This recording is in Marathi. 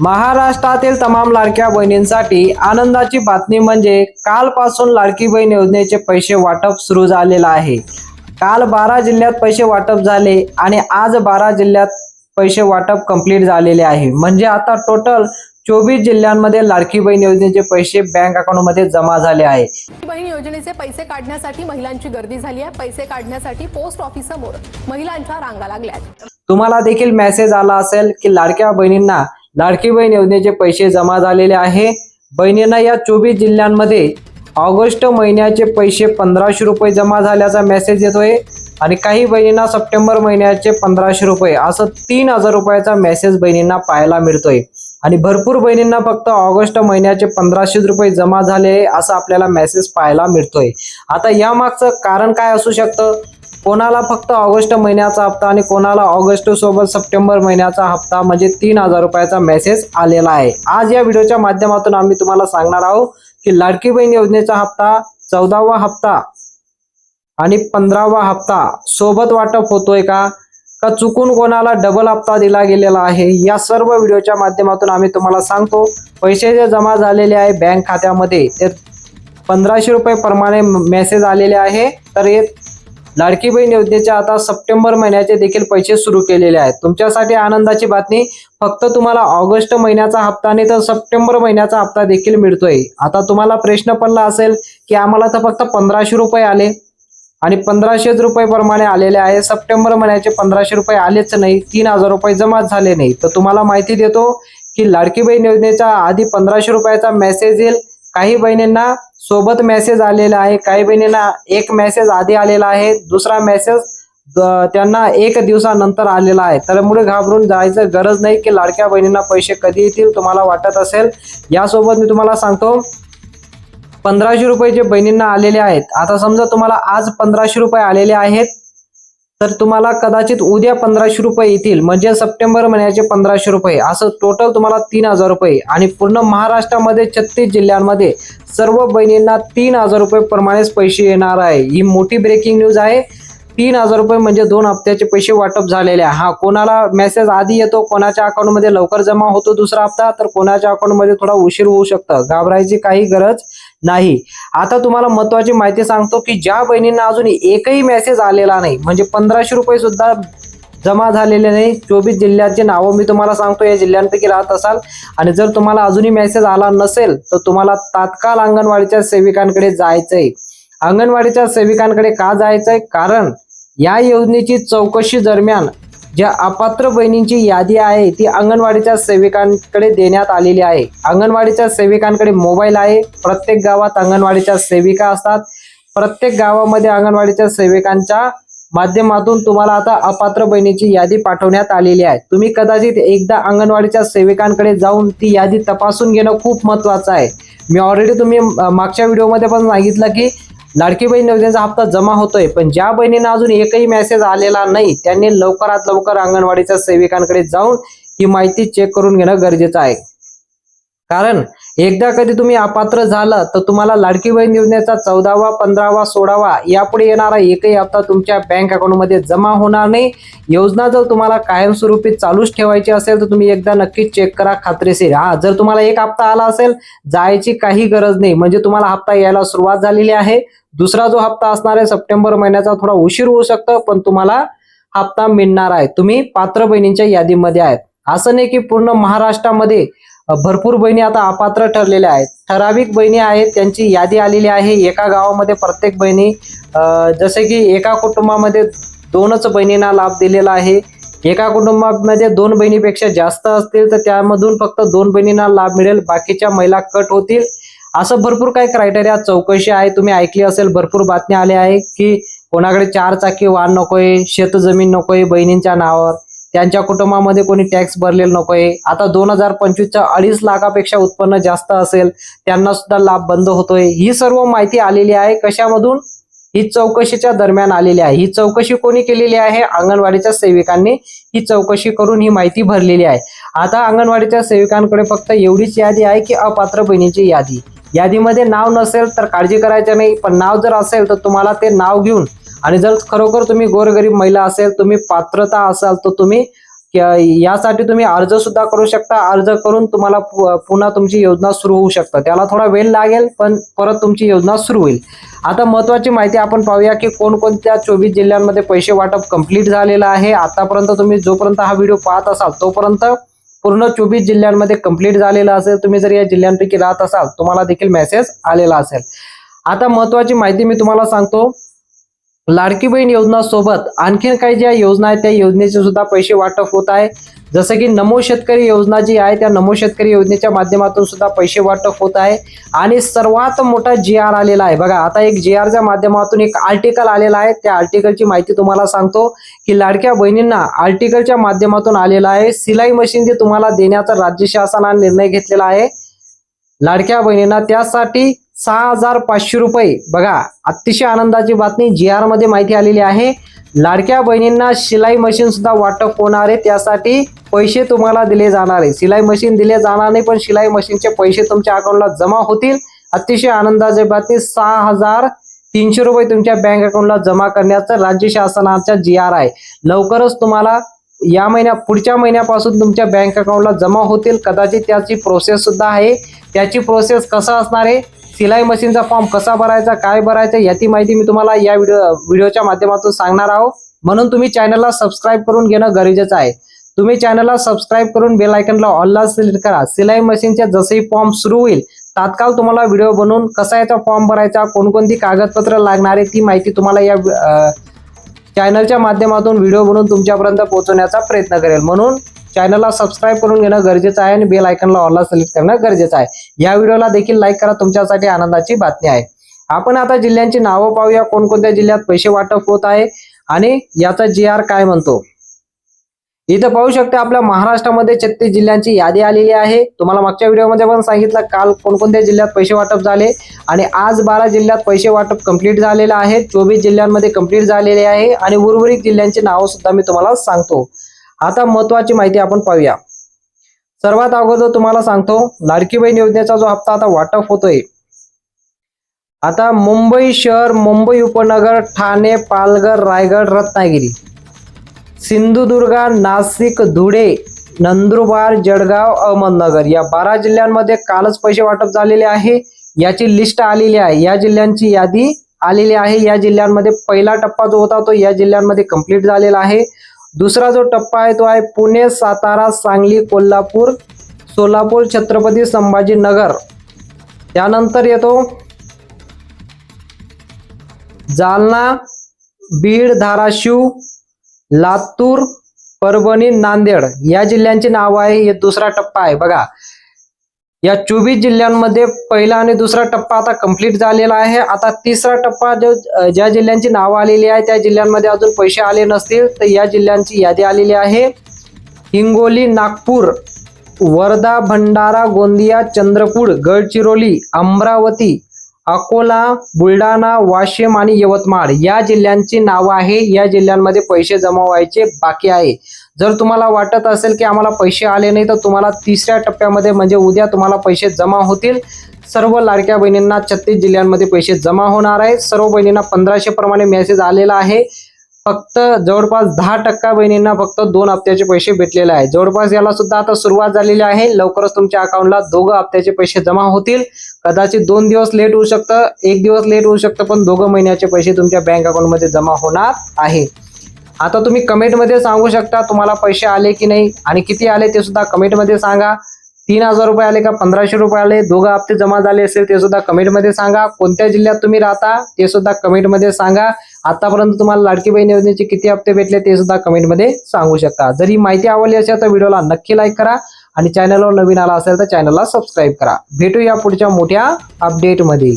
महाराष्ट्रातील तमाम लाडक्या बहिणींसाठी आनंदाची बातमी म्हणजे कालपासून लाडकी बहीण योजनेचे पैसे वाटप सुरू झालेलं आहे. काल बारा जिल्ह्यात पैसे वाटप झाले आणि आज बारा जिल्ह्यात पैसे वाटप कंप्लीट झालेले आहे. म्हणजे आता टोटल चोवीस जिल्ह्यांमध्ये लाडकी बहीण योजनेचे पैसे बँक अकाउंटमध्ये जमा झाले आहे. बहीण योजनेचे पैसे काढण्यासाठी महिलांची गर्दी झाली आहे. पैसे काढण्यासाठी पोस्ट ऑफिस समोर महिलांच्या रांगा लागल्यात तुम्हाला देखील मेसेज आला असेल की लाडक्या बहिणींना लाडकी बहीण योजनेचे पैसे जमा झालेले आहे. बहिणींना या चोवीस जिल्ह्यांमध्ये ऑगस्ट महिन्याचे पैसे पंधराशे रुपये जमा झाल्याचा मेसेज येतोय. आणि काही बहिणींना सप्टेंबर महिन्याचे पंधराशे रुपये असं तीन हजार रुपयाचा मेसेज बहिणींना पाहायला मिळतोय. आणि भरपूर बहिणींना फक्त ऑगस्ट महिन्याचे पंधराशे रुपये जमा झाले असं आपल्याला मेसेज पाहायला मिळतोय. आता यामागचं कारण काय असू शकतं? कोणाला फक्त ऑगस्ट महिन्याचा हप्ता आणि कोणाला ऑगस्ट सोबत सप्टेंबर महिन्याचा हप्ता म्हणजे तीन हजार रुपयाचा मेसेज आलेला आहे. आज या व्हिडिओच्या माध्यमातून आम्ही तुम्हाला सांगणार आहोत की लाडकी बहीण योजनेचा हप्ता चौदावा हप्ता आणि पंधरावा हप्ता सोबत वाटप होतोय का? का चुकून कोणाला डबल हप्ता दिला गेलेला आहे? या सर्व व्हिडिओच्या माध्यमातून आम्ही तुम्हाला सांगतो. पैसे जे जमा झालेले आहे बँक खात्यामध्ये ते पंधराशे रुपये प्रमाणे मेसेज आलेले आहे. तर हे लाडकी बहीण योजनेचे आता सप्टेंबर महिन्याचे देखील पैसे सुरू केलेले आहेत. तुमच्यासाठी आनंदाची बातमी फक्त तुम्हाला ऑगस्ट महिन्याचा हप्ता नाही तर सप्टेंबर महिन्याचा हप्ता देखील मिळतोय. आता तुम्हाला प्रश्न पडला असेल की आम्हाला तर फक्त पंधराशे रुपये आले आणि पंधराशेच रुपये प्रमाणे आलेले आहे. सप्टेंबर महिन्याचे पंधराशे रुपये आलेच नाही तीन हजार रुपये जमाच झाले नाही. तर तुम्हाला माहिती देतो की लाडकी बहीण योजनेच्या आधी पंधराशे रुपयाचा मेसेज येईल. काही बहिणींना सोबत मेसेज आलेला आहे. काही बहिणींना एक मेसेज आधी आलेला आहे. दुसरा मेसेज त्यांना एक दिवसानंतर आलेला आहे. त्यामुळे घाबरून जायचं गरज नाही की लाडक्या बहिणींना पैसे कधी येतील तुम्हाला वाटत असेल. यासोबत मी तुम्हाला सांगतो पंधराशे रुपये जे बहिणींना आलेले आहेत. आता समजा तुम्हाला आज पंधराशे रुपये आलेले आहेत. तर तुम्हाला कदाचित उद्या पंधराशे रुपये येतील. म्हणजे सप्टेंबर महिन्याचे पंधराशे रुपये. असं टोटल तुम्हाला तीन हजार रुपये. आणि पूर्ण महाराष्ट्रामध्ये छत्तीस जिल्ह्यांमध्ये सर्व बहिणींना तीन हजार रुपये प्रमाणेच पैसे येणार आहे. ही मोठी ब्रेकिंग न्यूज आहे. तीन हजार रुपये म्हणजे दोन हप्त्याचे पैसे वाटप झालेले आहे. हा कोणाला मेसेज आधी येतो कोणाच्या अकाउंटमध्ये लवकर जमा होतो दुसरा हप्ता तर कोणाच्या अकाउंटमध्ये थोडा उशीर होऊ शकतं. घाबरायची काही गरज नाही. आता तुम्हाला महत्वाची माहिती सांगतो की ज्या बहिणींना अजून एकही मेसेज आलेला नाही म्हणजे पंधराशे रुपये सुद्धा जमा झालेले नाही चोवीस जिल्ह्याचे नावं मी तुम्हाला सांगतो या जिल्ह्यांपैकी राहत असाल. आणि जर तुम्हाला अजूनही मेसेज आला नसेल तर तुम्हाला तात्काळ अंगणवाडीच्या सेविकांकडे जायचंय. अंगणवाडीच्या सेविकांकडे का जायचंय? कारण या योजनेची चौकशी दरम्यान ज्या अपात्र बहिणींची यादी आहे ती अंगणवाडीच्या सेविकांकडे देण्यात आलेली आहे. अंगणवाडीच्या सेविकांकडे मोबाईल आहे. प्रत्येक गावात अंगणवाडीच्या सेविका असतात. प्रत्येक गावामध्ये अंगणवाडीच्या सेविकांच्या माध्यमातून तुम्हाला आता अपात्र बहिणीची यादी पाठवण्यात आलेली आहे. तुम्ही कदाचित एकदा अंगणवाडीच्या सेविकांकडे जाऊन ती यादी तपासून घेणं खूप महत्वाचं आहे. मी ऑलरेडी तुम्ही मागच्या व्हिडिओमध्ये पण सांगितलं की लाडकी बहीण योजनेचा हप्ता जमा होतोय पण ज्या बहिणींना अजून एकही मेसेज आलेला नाही त्यांनी लवकरात लवकर अंगणवाडीच्या सेविकांकडे जाऊन ही माहिती चेक करून घेणं गरजेचं आहे. कारण एकदा कधी तुम्ही अपात्र झालं तर तुम्हाला लाडकी बहीण योजनेचा चौदावा पंधरावा सोळावा यापुढे येणारा एकही हप्ता तुमच्या बँक अकाउंटमध्ये जमा होणार नाही. योजना जर तुम्हाला कायमस्वरूपी चालूच ठेवायची असेल तर तुम्ही एकदा नक्कीच चेक करा खात्रीशीर. हा जर तुम्हाला एक हप्ता आला असेल जायची काही गरज नाही. म्हणजे तुम्हाला हप्ता यायला सुरुवात झालेली आहे. दुसरा जो हप्ता असणार आहे सप्टेंबर महिन्याचा थोडा उशीर होऊ शकतो पण तुम्हाला हप्ता मिळणार आहे. तुम्ही पात्र बहिणींच्या यादीमध्ये आहेत. असं नाही की पूर्ण महाराष्ट्रामध्ये भरपूर बहिणी आता अपात्र ठरलेल्या आहेत. ठराविक बहिणी आहेत त्यांची यादी आलेली आहे. एका गावामध्ये प्रत्येक बहिणी जसे की एका कुटुंबामध्ये दोनच बहिणींना लाभ दिलेला आहे. एका कुटुंबामध्ये दोन बहिणीपेक्षा जास्त असतील तर त्यामधून फक्त दोन बहिणींना लाभ मिळेल. बाकीच्या महिला कट होतील. असं भरपूर काही क्रायटेरिया चौकशी आहे. तुम्ही ऐकली असेल भरपूर बातम्या आल्या आहे की कोणाकडे चार चाकी वाहन नकोय शेतजमीन नकोय बहिणींच्या नावावर. त्यांच्या कुटुंबामध्ये कोणी टॅक्स भरलेला नकोय. आता दोन हजार पंचवीसच्या अडीच लाखापेक्षा उत्पन्न जास्त असेल त्यांना सुद्धा लाभ बंद होतोय. ही सर्व माहिती आलेली आहे. कशामधून? ही चौकशीच्या दरम्यान आलेली आहे. ही चौकशी कोणी केलेली आहे? अंगणवाडीच्या सेविकांनी ही चौकशी करून ही माहिती भरलेली आहे. आता अंगणवाडीच्या सेविकांकडे फक्त एवढीच यादी आहे की अपात्र बहिणीची यादी. यादीमध्ये नाव नसेल तर काळजी करायचं नाही पण नाव जर असेल तर तुम्हाला ते नाव घेऊन आणि जर खरोखर तुम्ही गोरगरीब महिला असेल तुम्ही पात्रता असाल तर तुम्ही यासाठी तुम्ही अर्ज सुद्धा करू शकता. अर्ज करून तुम्हाला पुन्हा तुमची योजना सुरू होऊ शकतं त्याला थोडा वेळ लागेल पण परत तुमची योजना सुरू होईल. आता महत्वाची माहिती आपण पाहूया की कोणकोणत्या चोवीस जिल्ह्यांमध्ये पैसे वाटप कंप्लीट झालेलं आहे. आतापर्यंत तुम्ही जोपर्यंत हा व्हिडिओ पाहत असाल तोपर्यंत पूर्ण चोवीस जिल्ह्यांमध्ये कंप्लीट झालेलं असेल. तुम्ही जर या जिल्ह्यांपैकी राहत असाल तुम्हाला देखील मेसेज आलेला असेल. आता महत्वाची माहिती मी तुम्हाला सांगतो. लाडकी बहीण योजना सोबत आणखीन काही ज्या योजना आहेत त्या योजनेचे सुद्धा पैसे वाटप होत आहे. जसं की नमो शेतकरी योजना जी आहे त्या नमो शेतकरी योजनेच्या माध्यमातून सुद्धा पैसे वाटप होत आहे. आणि सर्वात मोठा जी आर आलेला आहे. बघा आता एक जी आरच्या माध्यमातून एक आर्टिकल आलेला आहे. त्या आर्टिकलची माहिती तुम्हाला सांगतो की लाडक्या बहिणींना आर्टिकलच्या माध्यमातून आलेला आहे. सिलाई मशीन जे तुम्हाला देण्याचा राज्य शासनाने निर्णय घेतलेला आहे. लाडक्या बहिणींना त्यासाठी सहा हजार पाचशे रुपये. बघा अतिशय आनंदाची बातमी. जी आरमध्ये माहिती आलेली आहे. लाडक्या बहिणींना शिलाई मशीन सुद्धा वाटप होणार आहे. त्यासाठी पैसे तुम्हाला दिले जाणार आहे. शिलाई मशीन दिले जाणार नाही पण शिलाई मशीनचे पैसे तुमच्या अकाउंटला जमा होतील. अतिशय आनंदाची बातमी. सहा हजार तीनशे रुपये तुमच्या बँक अकाउंटला जमा करण्याचं राज्य शासनाचा जी आर आहे. लवकरच तुम्हाला या महिन्या पुढच्या महिन्यापासून तुमच्या बँक अकाउंटला जमा होतील. कदाचित त्याची प्रोसेस सुद्धा आहे. त्याची प्रोसेस कसं असणार आहे? सिलाई मशीनचा फॉर्म कसा भरायचा काय भरायचा याची माहिती मी तुम्हाला या व्हिडिओ व्हिडिओच्या माध्यमातून सांगणार आहोत. म्हणून तुम्ही चॅनलला सबस्क्राईब करून घेणं गरजेचं आहे. तुम्ही चॅनलला सबस्क्राईब करून बेल आयकनला ऑलला सिलेक्ट करा. सिलाई मशीनच्या जसंही फॉर्म सुरू होईल तात्काळ तुम्हाला व्हिडिओ बनवून कसा याचा फॉर्म भरायचा कोणकोणती कागदपत्र लागणार आहे ती माहिती तुम्हाला या चॅनलच्या माध्यमातून व्हिडिओ बनवून तुमच्यापर्यंत पोहोचवण्याचा प्रयत्न करेल. म्हणून चॅनलला सबस्क्राईब करून घेणं गरजेचं आहे आणि बेल आयकनला ऑलला सिलेक्ट करणं गरजेचं आहे. या व्हिडिओला देखील लाईक करा तुमच्यासाठी आनंदाची बातमी आहे. आपण आता जिल्ह्यांची नावं पाहूया. कोणकोणत्या जिल्ह्यात पैसे वाटप होत आहे आणि याचा जी आर काय म्हणतो? इथं पाहू शकता आपल्या महाराष्ट्रामध्ये छत्तीस जिल्ह्यांची यादी आलेली आहे. तुम्हाला मागच्या व्हिडिओमध्ये पण सांगितलं काल कोणकोणत्या जिल्ह्यात पैसे वाटप झाले आणि आज बारा जिल्ह्यात पैसे वाटप कंप्लीट झालेलं आहे. चोवीस जिल्ह्यांमध्ये कंप्लीट झालेले आहे आणि उर्वरित जिल्ह्यांची नावं सुद्धा मी तुम्हाला सांगतो. आता महत्वाची माहिती आपण पाहूया. सर्वात अगोदर तुम्हाला सांगतो लाडकी बहीण योजनेचा जो हप्ता आता वाटप होतोय आता मुंबई शहर मुंबई उपनगर ठाणे पालघर रायगड रत्नागिरी. सिंधुदुर्ग नाशिक धुळे नंदुरबार जळगाव अहमदनगर या बारा जिल्ह्यांमध्ये कालच पैसे वाटप झालेले आहे. याची लिस्ट आलेली आहे. या जिल्ह्यांची यादी आलेली आहे. या जिल्ह्यांमध्ये पहिला टप्पा जो होता तो या जिल्ह्यांमध्ये कंप्लीट झालेला आहे. दुसरा जो टप्पा आहे तो आहे पुणे सातारा सांगली कोल्हापूर सोलापूर छत्रपती संभाजीनगर. त्यानंतर येतो जालना बीड धाराशिव लातूर परभणी नांदेड या जिल्ह्यांची नाव आहे हे दुसरा टप्पा आहे. बघा या चोवीस जिल्ह्यांमध्ये पहिला आणि दुसरा टप्पा आता कंप्लीट झालेला आहे. आता तिसरा टप्पा जो ज्या जिल्ह्यांची नावं आलेली आहे त्या जिल्ह्यांमध्ये अजून पैसे आले नसतील तर या जिल्ह्यांची यादी आलेली आहे. हिंगोली नागपूर वर्धा भंडारा गोंदिया चंद्रपूर गडचिरोली अमरावती अकोला बुलढाणा वाशिम आणि यवतमाळ या जिल्ह्यांची नावं आहे. या जिल्ह्यांमध्ये पैसे जमा व्हायचे बाकी आहे. जर तुम्हाला वाटत असेल की आम्हाला पैसे आले नाही तर तुम्हाला तिसऱ्या टप्प्यामध्ये म्हणजे उद्या तुम्हाला पैसे जमा होतील. सर्व लाडक्या बहिणींना छत्तीस जिल्ह्यांमध्ये पैसे जमा होणार आहेत सर्व बहिणींना पंधराशे प्रमाणे मेसेज आलेला आहे. फक्त जवळपास दहा टक्का बहिणींना फक्त दोन हप्त्याचे पैसे भेटलेले आहे. जवळपास याला सुद्धा आता सुरुवात झालेली आहे. लवकरच तुमच्या अकाउंटला दोघं हप्त्याचे पैसे जमा होतील. कदाचित दोन दिवस लेट होऊ शकतं एक दिवस लेट होऊ शकतं पण दोघं महिन्याचे पैसे तुमच्या बँक अकाउंटमध्ये जमा होणार आहे. आता तुम्ही कमेंटमध्ये सांगू शकता तुम्हाला पैसे आले की नाही आणि किती आले ते सुद्धा कमेंटमध्ये सांगा. तीन हजार रुपये आले का पंधराशे रुपये आले दोघं हप्ते जमा झाले असेल ते सुद्धा कमेंटमध्ये सांगा. कोणत्या जिल्ह्यात तुम्ही राहता ते सुद्धा कमेंटमध्ये सांगा. आतापर्यंत तुम्हाला लाडकी बहीण योजनेचे किती हप्ते भेटले ते सुद्धा कमेंटमध्ये सांगू शकता. जर ही माहिती आवडली असेल तर व्हिडिओला नक्की लाईक करा आणि चॅनलवर नवीन आला असेल तर चॅनलला सबस्क्राईब करा. भेटूया पुढच्या मोठ्या अपडेटमध्ये